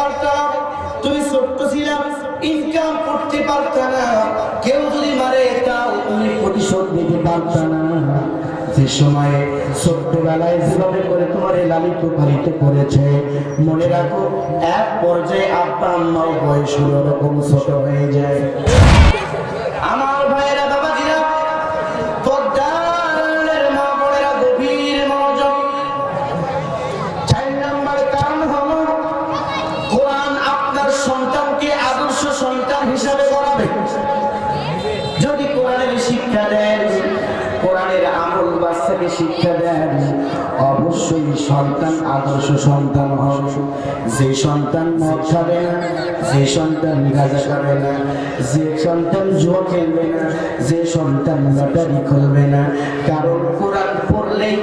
পারতা না তুমি ছোট্ট ছিলাম ইনকাম করতে পারতা না। কেউ যদি মারে, তাও তুমি প্রতিশোধ নিতে পারতা না। যে সময়ে ছোট্টবেলায় যেভাবে করে তোমার এই লালিত পালিত করেছে, মনে রাখো, এক পর্যায়ে আব্বা আম্মাও বয়স রকম ছোট হয়ে যায়। সন্তান, আদর্শ সন্তান হন যে সন্তান মদ খাবে না, যে সন্তান গাঁজা খাবে না, যে সন্তান জুয়া খেলবে না, যে সন্তান লটারি খুলবে না, কারণ কোরআন পড়লেই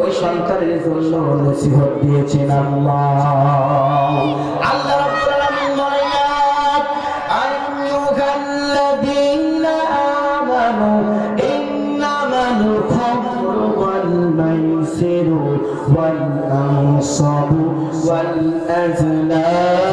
ওই সন্তানের জন্য নসিহত দিয়েছেন আল্লাহ। ওয়াল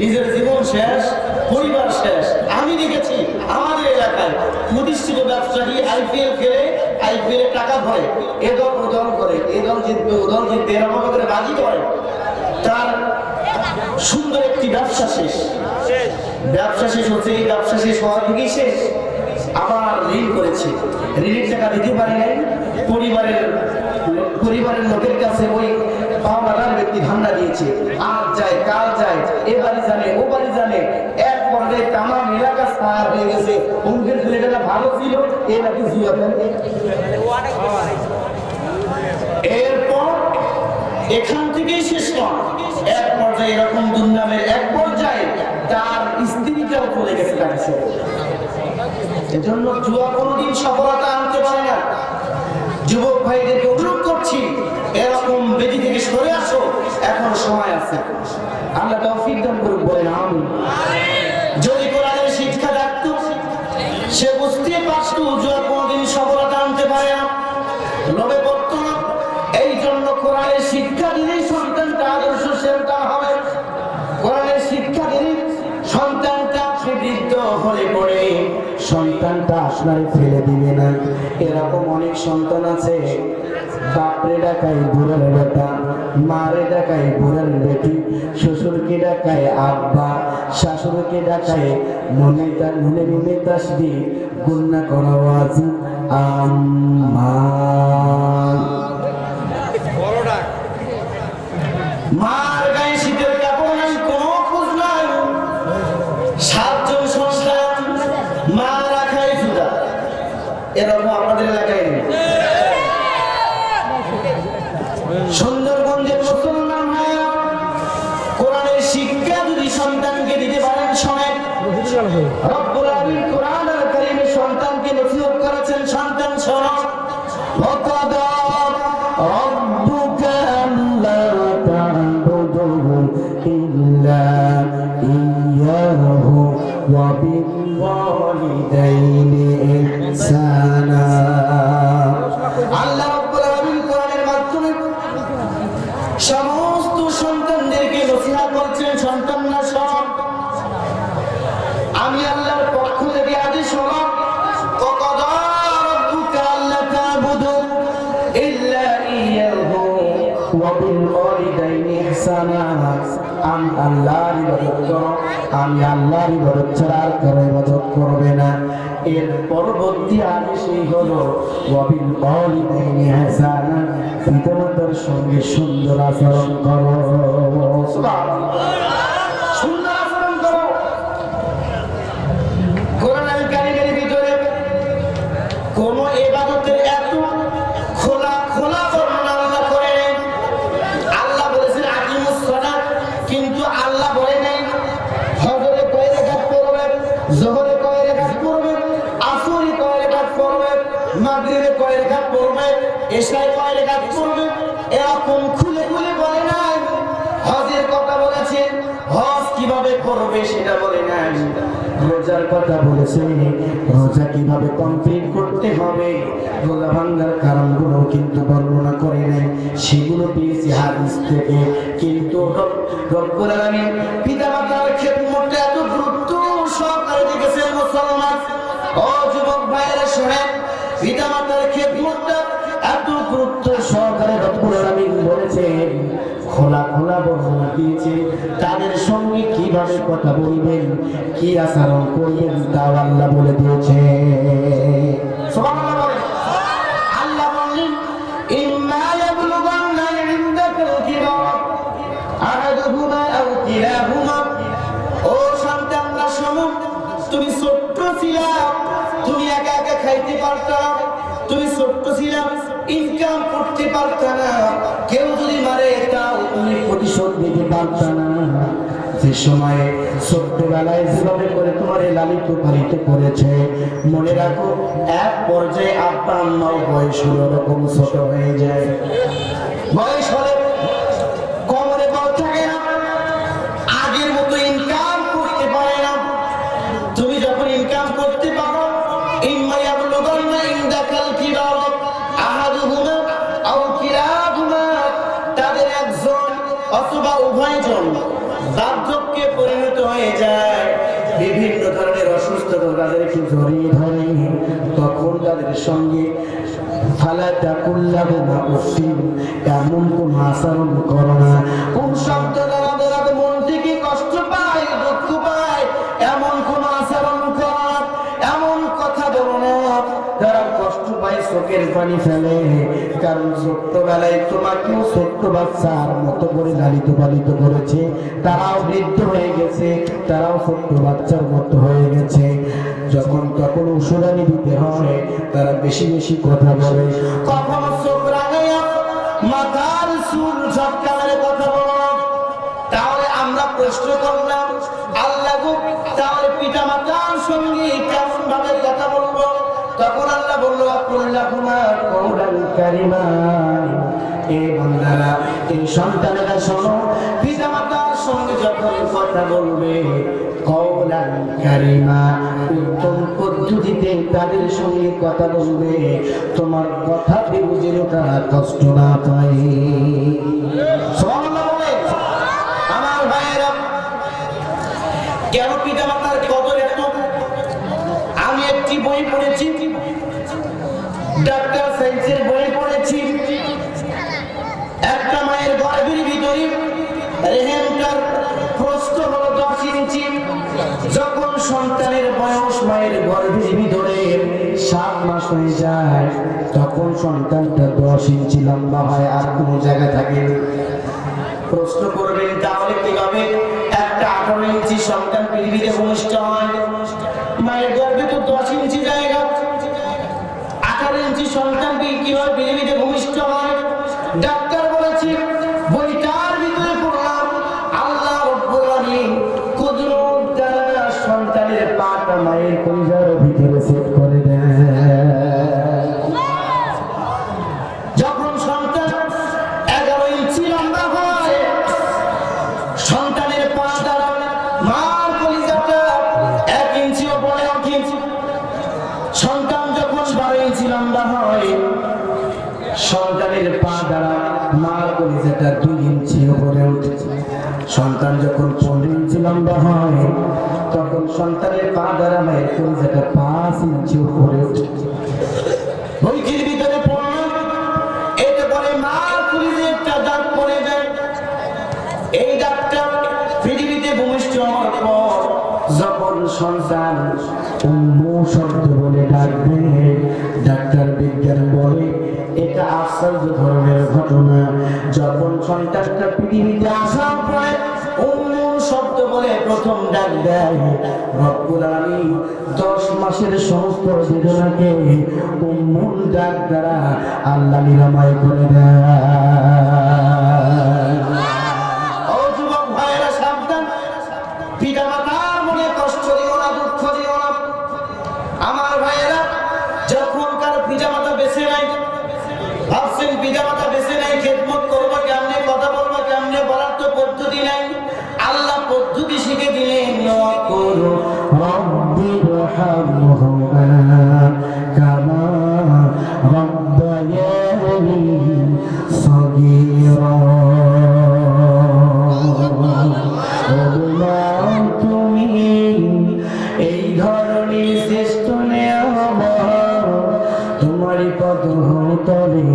নিজের জীবন শেষ, পরিবার শেষ। আমি দেখেছি আমাদের এলাকায় প্রতিষ্ঠিত ব্যবসায়ী আইপিএল খেলে আইপিএল টাকা ধরে এ দল ও দল করে, এ দল জিতবে, ও দল জিতবে, এরকম করে বাজি করে তার সুন্দর একটি ব্যবসা শেষ। ব্যবসা শেষ হচ্ছে, এই ব্যবসা শেষ হওয়ার থেকেই শেষ আবার ঋণ করেছে। ঋণের টাকা দিতে পারে নাই। পরিবারের পরিবারের লোকের কাছে ওই থেকেই এক পর্যায়ে তার এজন্য জুয়া কোনোদিন সফলতা আনতে পারে না। যুবক ভাইদেরকে অনুরোধ করছি এরকম বেদি থেকে সরে আসো, এখন সময় আছে। আল্লাহ তৌফিক দান করুন বলেন আমি যদি কোরআনের শিক্ষা থাকতো সে বুঝতে পারত জুয়া কোনোদিন সফলতা আনতে পারে না। লোভে পড়তো এই জন্য কোরআনের শিক্ষা দিলেই সন্তানটা আদর্শ সন্তান হবে। কোরআনের শিক্ষা দিলেই সন্তানটা বৃদ্ধ হলে পড়ে। সন্তানটা আসলে ফেলে দিবে না। এরকম অনেক সন্তান আছে বাপরে ডাকাই বুড়ার বেটা মারে ডাকাই বুড়ার বেটি শ্বশুরকে ডাকায় আব্বা শাশুড়িকে ডাকায় মনে তার মনে মনে তাসবি গুন্না করা আজ আম্মা মার রব্বুল আমি আল্লাহর ইবাদত ছাড়া আর কারও ইবাদত করবে না। এর পরবর্তী আদেশই হলো, ওয়াবিল ওয়ালিদাইনি ইহসানা পিতামাতার সঙ্গে সুন্দর আচরণ করো। সুবহানাল্লাহ। কথা বলেছে, রোজা কীভাবে কমপ্লিট করতে হবে? রোজা ভাঙ্গার কারণগুলো কিন্তু বর্ণনা করে নেয়। সেগুলো পেয়েছি হাদিস থেকে। কিন্তু রব- রব্বুল আলামিন বলেছেন খোলা খোলা বর্ণনা দিয়েছে। তাদের সঙ্গে কীভাবে কথা বলবেন, কি আচরণ করবেন, তাও আল্লাহ বলে দিয়েছে। পারতা যে সময়ে ছোট্টবেলায় যেভাবে করে তোমার লালিত পালিত করেছে মনে রাখো, এক পর্যায়ে আব্বা আম্মাও বয়স হলো রকম ছোট হয়ে যায়। বয়স হলে অথবা উভয়জন বার্ধক্যে পরিণত হয়ে যায়। বিভিন্ন ধরনের অসুস্থতা তাদেরকে জড়িয়ে ধরে তখন তাদের সঙ্গে ফালা তাকুল্লাহুমা উফিন এমন কোন আচরণ করো না। কোন শব্দ চোখের পানি ফেলে, কারণ ছোট্টবেলায় তোমাকেও ছোট্ট বাচ্চার মতো করে লালিত পালিত করেছে। তারাও বৃদ্ধ হয়ে গেছে, তারাও ছোট্ট বাচ্চার মতো হয়ে গেছে। যখন তখন উসুরানি দিতে হয়, তারা বেশি বেশি কথা বলে। কখনো কৌরাল বন্ধারা এই সন্তানেরা শোনো পিতা সঙ্গে যখন কথা বলবে কৌলাল কারিমা, উত্তম তাদের সঙ্গে কথা বলবে, তোমার কথা বুঝে তারা কষ্ট না পায়। আমার ভাইয়েরা, কেন পিতা মাতার কদর এত আমি একটি বই পড়েছি সাইন্সের বই পড়েছি। একটা মায়ের গর্ভের ভিতরে রেহেমটার প্রস্থ হলো দশ ইঞ্চি। যখন সন্তানের বয়স মায়ের গর্ভের ভিতরে সাত মাস হয়ে যায়, তখন সন্তানটা দশ ইঞ্চি লম্বা হয় আর কোনো জায়গায় থাকে। প্রশ্ন করবেন, তাহলে কীভাবে? একটা আঠারো ইঞ্চি সন্তান পৃথিবীতে ভূমিষ্ঠ পা দ্বারা মায়ের কলিজাটা পাঁচ ইঞ্চি উপরে ওঠে বইটির ভিতরে এতে পড়ে যায়। এই পৃথিবীতে ভূমিষ্ঠ হওয়ার পর যখন সন্তান উম্মু শব্দ বলে ডাকবে ডাক্তার বিজ্ঞান বলে, এটা আশ্চর্য ধরনের ঘটনা। যখন সন্তানটা পৃথিবীতে আসার পরে প্রথম ডাক দেয় রব্বুল আলামিন। দশ মাসের সমস্ত বেদনাকে উম্মুল ডাক দ্বারা আল্লাহ নিরাময় করে দেয়। তোমারই পদ তলে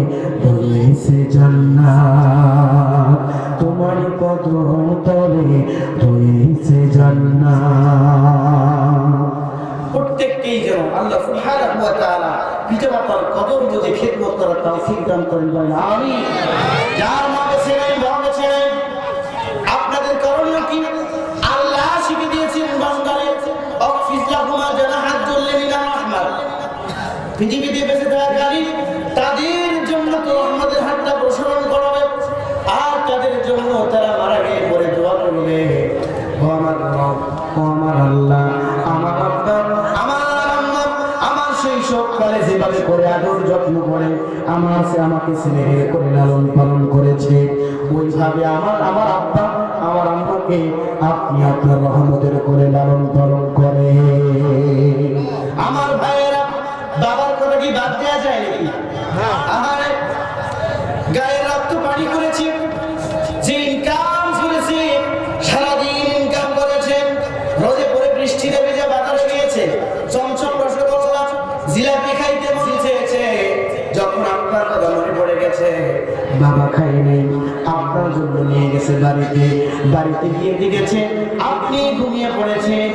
রয়েছে জান্নাত। তোমারই পদ তলে রয়েছে জান্নাত। প্রত্যেককেই যেন আল্লাহ সুবহানাহু ওয়া তাআলা পিতামাতার কদর বুঝে খেদমত করার তৌফিক দান করেন বলেন, আমিন। যার মা বেঁচে নেই বাবা বেঁচে নেই আপনাদের করণীয় কি? আল্লাহ দিয়েছেন, বান্দারে পৃথিবীতে আমার সে আমাকে স্নেহের করে লালন পালন করেছে। ওইভাবে আমার আমার আব্বা আমার আম্মাকে আপনি আপনার রহমতের করে লালন পালন করে। আমার ভাইয়েরা বাবার কথা কি বাদ দেওয়া যায় নাকি? আমার গায়ের খাই নেই। আপনার জন্য নিয়ে গেছে বাড়িতে। বাড়িতে গিয়ে দেখেছে, আপনি ঘুমিয়ে পড়েছেন।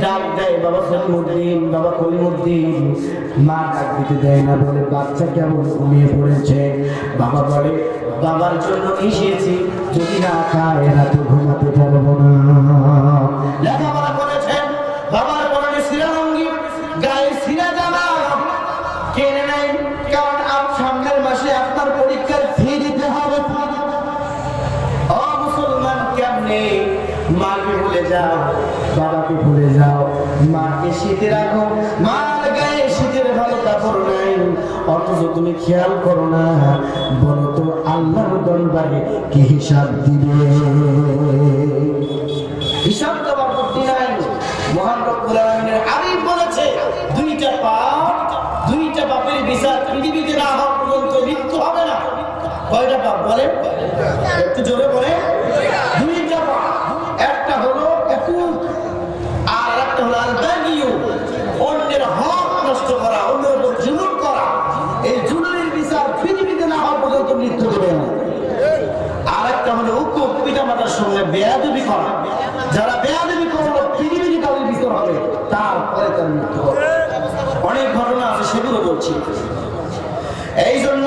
ডাক দেয় বাবা সলিমুদ্দিন বাবা কলিমুদ্দিন। মা ডাক দিতে দেয় না, বলে, বাচ্চা কেমন ঘুমিয়ে পড়েছে? বাবা বলে, বাবার জন্য এসেছি। যদি না খায়, রাতে ঘুমাতে পারব না। লেখাপড়া করেছেন। বাবার পরনে সিরালঙ্গি গায়ে সিরা জামা। শীতে রাখো। মার গায়ে শীতের ভালো কাপড় নাই। অথচ তুমি খেয়াল করো না, বলো তো আল্লাহর দরবারে কি হিসাব দিবে? হিসাব দেওয়ার নাই। মহান বলেছে, দুইটা পাপ, দুইটা পাপের বিচার পৃথিবীতে না হওয়া পর্যন্ত হবে না। কয়টা পাপ একটু জোরে বলে বেয়াদবি করা। যারা বেয়াদবি করল পৃথিবীতে তাদের বিচার হবে, তারপরে তার মৃত্যু হবে। অনেক ঘটনা আছে, সেগুলো বলছি। এই জন্য